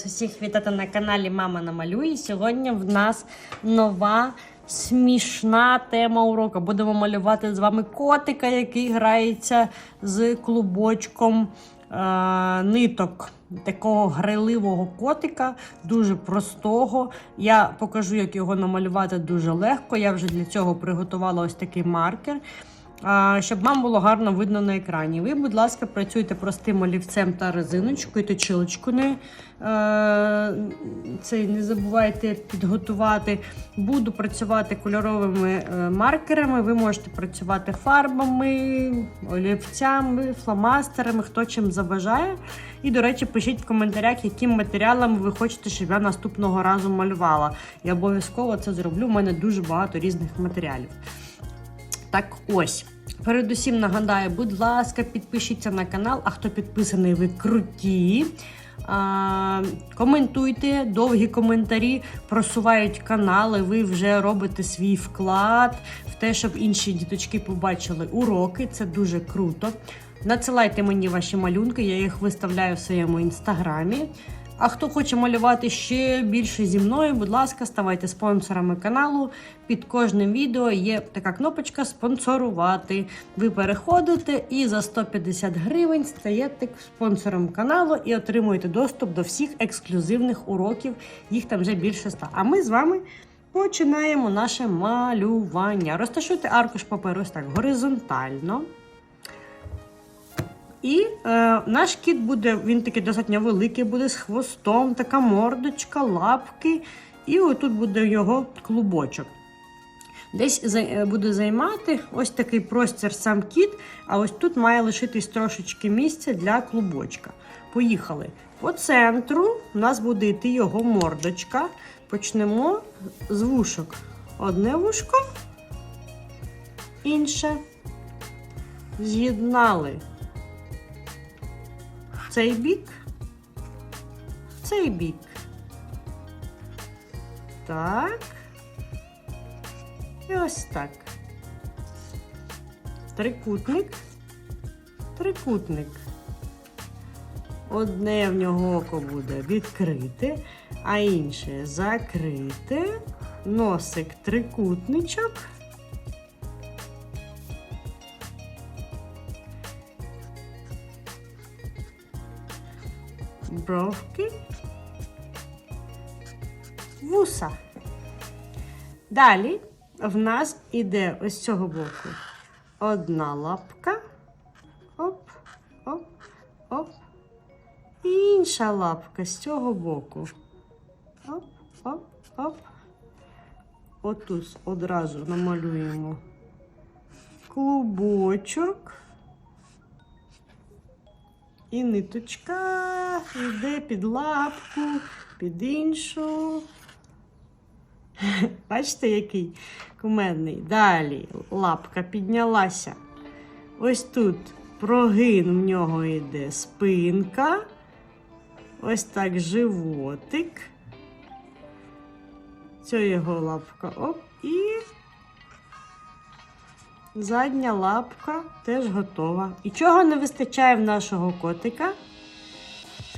вас усіх вітати на каналі Мама намалює. Сьогодні в нас нова смішна тема уроку. Будемо малювати з вами котика, який грається з клубочком е- ниток. Такого грайливого котика, дуже простого. Я покажу, як його намалювати дуже легко. Я вже для цього приготувала ось такий маркер. Щоб вам було гарно видно на екрані. Ви, будь ласка, працюйте простим олівцем та резиночкою, точилочку не, е, цей, не забувайте підготувати. Буду працювати кольоровими е, маркерами. Ви можете працювати фарбами, олівцями, фломастерами, хто чим забажає. І, до речі, пишіть в коментарях, яким матеріалами ви хочете, щоб я наступного разу малювала. Я обов'язково це зроблю. У мене дуже багато різних матеріалів. Так ось. Передусім нагадаю, будь ласка, підпишіться на канал, а хто підписаний, ви круті. А, коментуйте, довгі коментарі просувають канали, ви вже робите свій вклад в те, щоб інші діточки побачили уроки. Це дуже круто. Надсилайте мені ваші малюнки, я їх виставляю в своєму інстаграмі. А хто хоче малювати ще більше зі мною, будь ласка, ставайте спонсорами каналу. Під кожним відео є така кнопочка спонсорувати. Ви переходите і за 150 гривень стаєте спонсором каналу і отримуєте доступ до всіх ексклюзивних уроків. Їх там вже більше 100. А ми з вами починаємо наше малювання. Розташуйте аркуш паперу ось так горизонтально. І е, наш кіт буде, він такий достатньо великий, буде з хвостом, така мордочка, лапки. І отут буде його клубочок. Десь е, буде займати ось такий простір сам кіт, а ось тут має лишитись трошечки місця для клубочка. Поїхали. По центру у нас буде йти його мордочка. Почнемо з вушок. Одне вушко, інше. З'єднали цей бік, цей бік. Так. І ось так. Трикутник, трикутник. Одне в нього око буде відкрите, а інше закрите. Носик трикутничок. Бровки, вуса. Далі в нас іде ось з цього боку одна лапка. Оп, оп, оп. І інша лапка з цього боку. Оп, оп, оп. Отут одразу намалюємо клубочок. І ниточка йде під лапку, під іншу. Бачите, який кумедний. Далі лапка піднялася. Ось тут прогин в нього йде спинка. Ось так животик. Це його лапка. Оп, і Задня лапка теж готова. І чого не вистачає в нашого котика?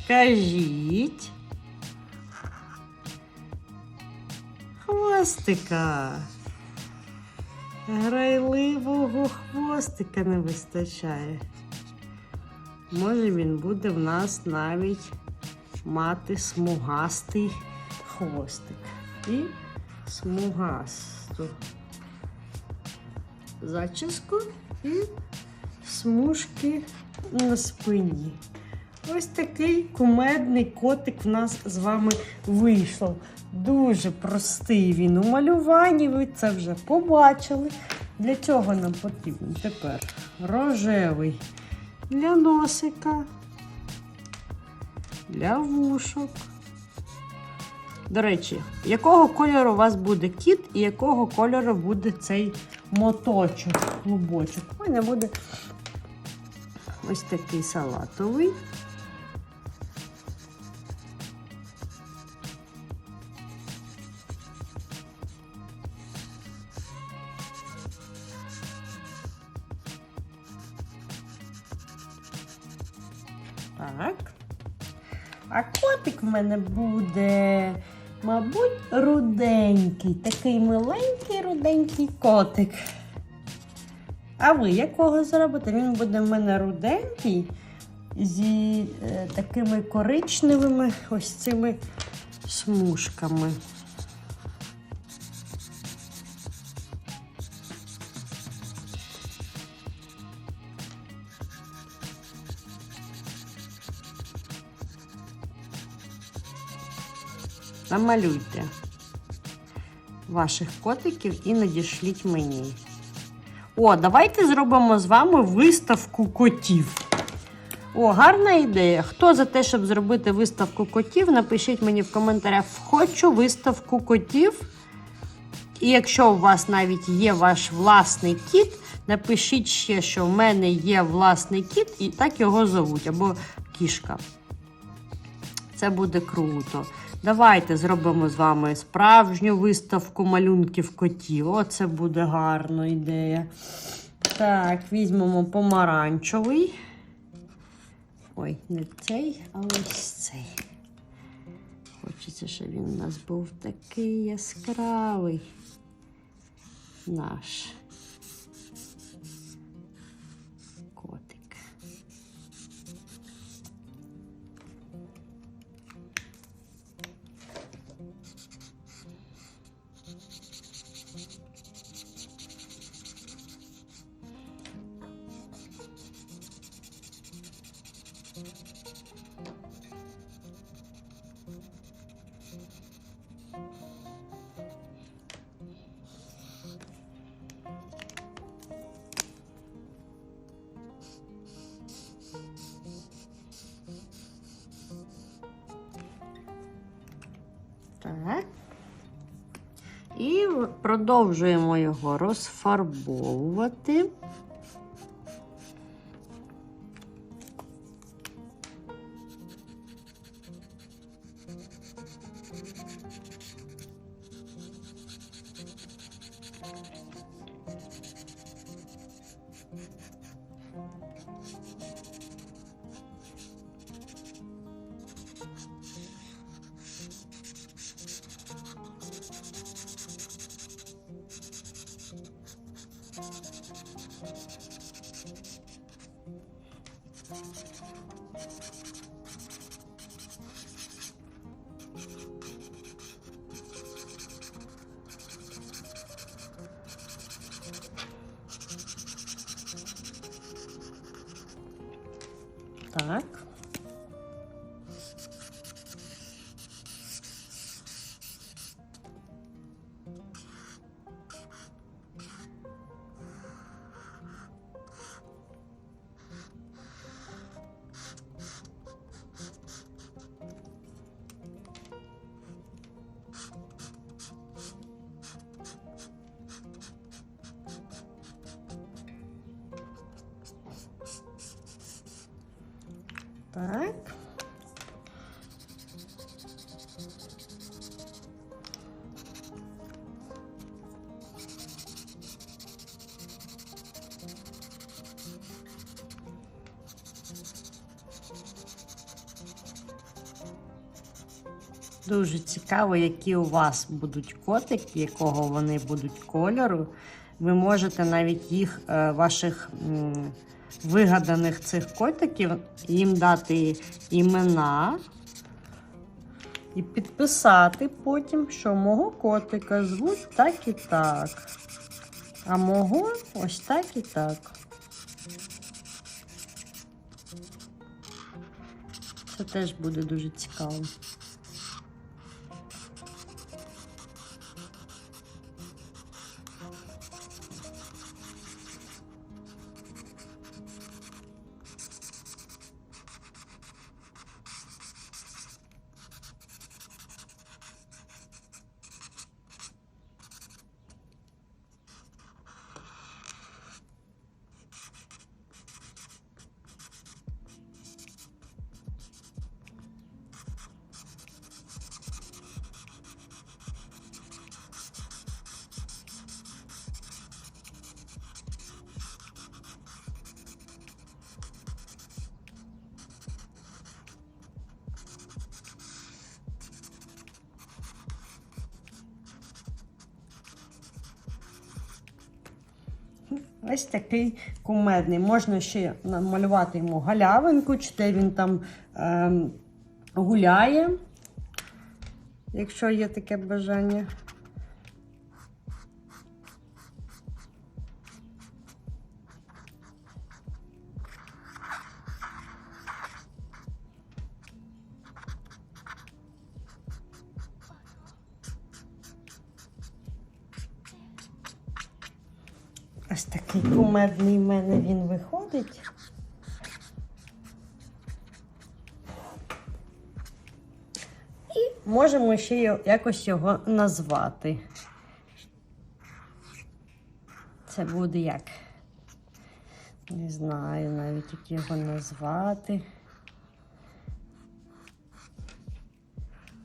Скажіть. Хвостика. Грайливого хвостика не вистачає. Може він буде в нас навіть мати смугастий хвостик. І смугасту зачіску і смужки на спині. Ось такий кумедний котик в нас з вами вийшов. Дуже простий він у малюванні, ви це вже побачили. Для цього нам потрібен тепер рожевий для носика, для вушок. До речі, якого кольору у вас буде кіт і якого кольору буде цей моточок, клубочок? У мене буде ось такий салатовий. Так. А котик в мене буде, мабуть, руденький. Такий миленький руденький котик. А ви якого зробите? Він буде в мене руденький зі е, такими коричневими ось цими смужками. Намалюйте ваших котиків і надішліть мені. О, давайте зробимо з вами виставку котів. О, гарна ідея. Хто за те, щоб зробити виставку котів, напишіть мені в коментарях, хочу виставку котів. І якщо у вас навіть є ваш власний кіт, напишіть ще, що в мене є власний кіт, і так його зовуть, або кішка. Це буде круто. Давайте зробимо з вами справжню виставку малюнків котів. Оце буде гарна ідея. Так, візьмемо помаранчевий. Ой, не цей, а ось цей. Хочеться, щоб він у нас був такий яскравий. Наш І продовжуємо його розфарбовувати. Так. Так. Дуже цікаво, які у вас будуть котики, якого вони будуть кольору. Ви можете навіть їх, е, ваших вигаданих цих котиків, їм дати імена і підписати потім, що мого котика звуть так і так. А мого ось так і так. Це теж буде дуже цікаво. Ось такий кумедний. Можна ще намалювати йому галявинку, чи де він там е, гуляє, якщо є таке бажання. Ось такий кумедний в мене він виходить. І можемо ще якось його назвати. Це буде як? Не знаю навіть, як його назвати.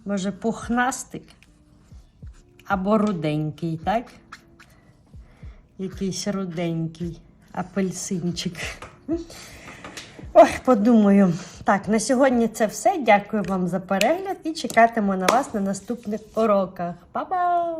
Може, пухнастик або руденький, так? Якийсь руденький апельсинчик. Ой, подумаю. Так, на сьогодні це все. Дякую вам за перегляд і чекатиму на вас на наступних уроках. Па-па!